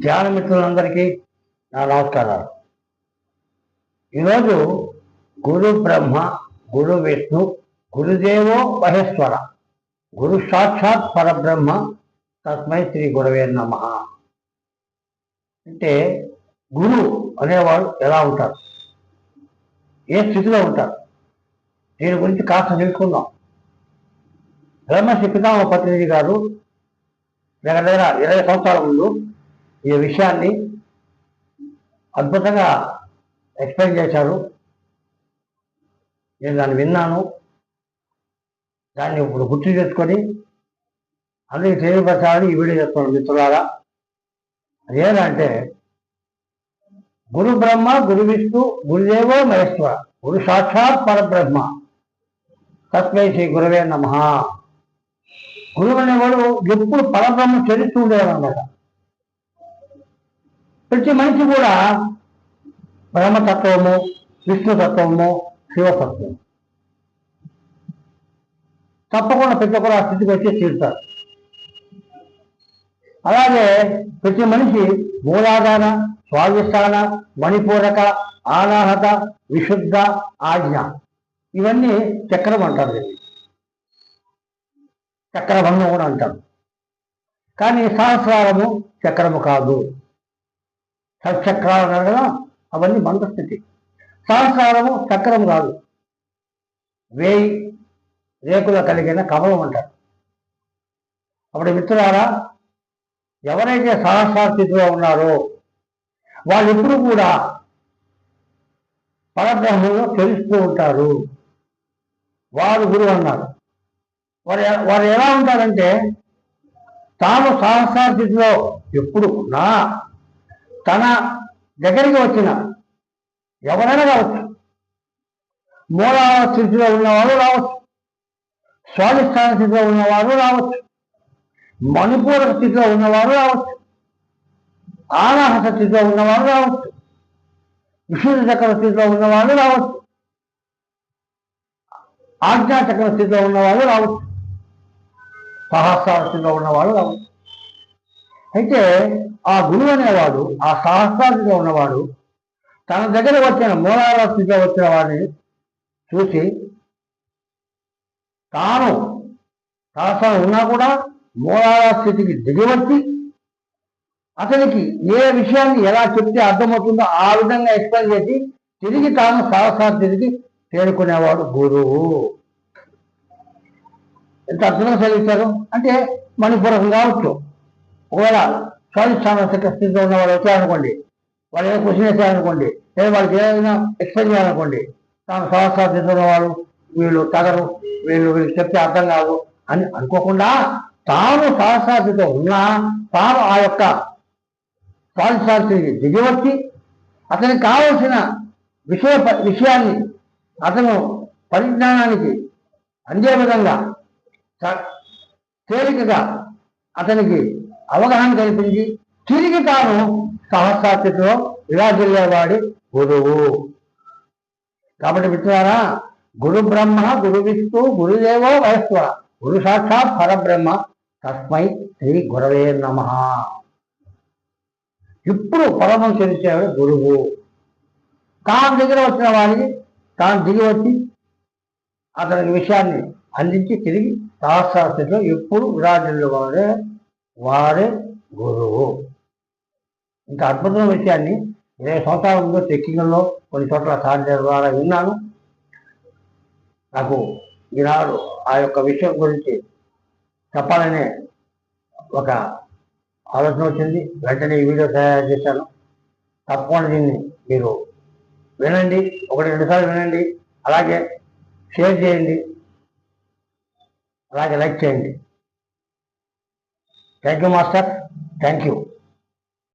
ధ్యాన మిత్రులందరికీ నా నమస్కారాలు. ఈరోజు గురు బ్రహ్మ గురు విష్ణు గురుదేవో మహేశ్వర గురు సాక్షాత్ పరబ్రహ్మ తస్మై శ్రీ గురవే నమ. అంటే గురు అనేవాడు ఎలా ఉంటారు? ఏ స్థితిలో ఉంటారు? దీని గురించి కాస్త తెలుసుకుందాం. బ్రహ్మ పితామ ప్రతినిధి గారు దగ్గర దగ్గర ఇరవై సంవత్సరాల ముందు ఈ విషయాన్ని అద్భుతంగా ఎక్స్ప్లెయిన్ చేశారు. నేను దాన్ని విన్నాను. దాన్ని ఇప్పుడు గుర్తు తెచ్చుకొని అందరికి తెలియపరచాలని ఈ వీడియో చేస్తున్నాను మిత్రులారా. అదేంటంటే గురు బ్రహ్మ గురు విష్ణు గురుదేవో మహేశ్వర. గురు సాక్షాత్ పరబ్రహ్మ. తస్మై శ్రీ గురువే నమ. గురువు అనేవాడు ఎప్పుడు పరబ్రహ్మ చరిస్తూ ఉండేవాడు. అనమాట ప్రతి మనిషి కూడా బ్రహ్మతత్వము విష్ణుతత్వము శివతత్వము. తప్పకుండా ప్రతి ఒక్కరు ఆ స్థితికి వచ్చి తీరుతారు. అలాగే ప్రతి మనిషి మూలాధార స్వాధిష్టాన మణిపూరక ఆనాహత విశుద్ధ ఆజ్ఞ. ఇవన్నీ చక్రం అంటారు చక్రభంగం కూడా అంటారు. కానీ సహస్రారము చక్రము కాదు. షట్చక్రాలు అన్నారు కదా? అవన్నీ మందస్థితి. సహస్రారము చక్రం కాదు. వేయి రేకుల కలిగిన కమలం అంటారు. అప్పుడు మిత్రులారా ఎవరైతే సహస్ర స్థితిలో ఉన్నారో వాళ్ళెప్పుడు కూడా పరబ్రహ్మంలో తెలుస్తూ ఉంటారు. వారు గురువు అన్నారు. వారు వారు ఎలా ఉంటారంటే తాను సహస్ర స్థితిలో ఎప్పుడు నా తన దగ్గరికి వచ్చిన ఎవరైనా కావచ్చు. మూల స్థితిలో ఉన్నవాడు రావచ్చు. స్వాధిష్టాన స్థితిలో ఉన్నవారు రావచ్చు. మణిపూరక స్థితిలో ఉన్నవారు రావచ్చు. ఆనాహత స్థితిలో ఉన్నవారు రావచ్చు. విశుద్ధ చక్ర స్థితిలో ఉన్నవారు రావచ్చు. ఆజ్ఞా చక్ర స్థితిలో ఉన్నవాళ్ళు రావచ్చు. సహస్రాల స్థితిలో ఉన్నవాళ్ళు రావచ్చు. అయితే ఆ గురువు అనేవాడు ఆ సహస్రాధిలో ఉన్నవాడు తన దగ్గర వచ్చిన మూలాల స్థితిలో వచ్చిన వాడిని చూసి తాను సాహసం ఉన్నా కూడా మూలాల స్థితికి దిగివచ్చి అతనికి ఏ విషయాన్ని ఎలా చెప్తే అర్థమవుతుందో ఆ విధంగా ఎక్స్ప్లెయిన్ చేసి తిరిగి తాను సహస్ర స్థితికి చేరుకునేవాడు గురువు. ఎంత అర్థంగా చదివిస్తారు అంటే మణిపురం కావచ్చు. ఒకవేళ స్వాధిష్టాన చక్ర స్థితిలో ఉన్న వాళ్ళు వచ్చారనుకోండి వాళ్ళు ఏదో క్వశ్చన్ వేసారనుకోండి లేదా వాళ్ళకి ఏదైనా ఎక్స్ప్లెయిన్ చేయాలనుకోండి తాను సహస్ర స్థితిలో ఉన్న వాళ్ళు వీళ్ళు తగరు వీళ్ళు వీళ్ళు చెప్తే అర్థం కాదు అని అనుకోకుండా తాను సహస్ర ఉన్నా తాను ఆ యొక్క స్వాధిష్టానికి దిగివచ్చి అతనికి కావలసిన విషయ విషయాన్ని అతను పరిజ్ఞానానికి అందే విధంగా తేలికగా అతనికి అవగాహన కల్పించి తిరిగి తాను సహస్రాస్థితిలో విరాజిల్లేవాడి గురువు. కాబట్టి మిత్రులారా గురు బ్రహ్మ గురు విష్ణు గురుదేవో వయస్వ గురు సాక్షాత్ పరబ్రహ్మ తస్మై శ్రీ గురవే నమ. ఇప్పుడు పరమం చెల్లించేవాడు గురువు. తాను దగ్గర వచ్చిన వారికి తాను దిగి వచ్చి అతనికి విషయాన్ని అందించి తిరిగి సహస్రాస్థితిలో ఎప్పుడు విరాజులు వాడే వారే గురువు. ఇంకా అద్భుతమైన విషయాన్ని ఇరవై సంవత్సరాల ముందు టెక్కింగ్లో కొన్ని చోట్ల సాధ్య ద్వారా విన్నాను. నాకు ఈనాడు ఆ యొక్క విషయం గురించి చెప్పాలనే ఒక ఆలోచన వచ్చింది. వెంటనే ఈ వీడియో తయారు చేశాను. తప్పకుండా దీన్ని మీరు వినండి. ఒకటి రెండుసార్లు వినండి. అలాగే షేర్ చేయండి. అలాగే లైక్ చేయండి. Thank you, Master. Thank you.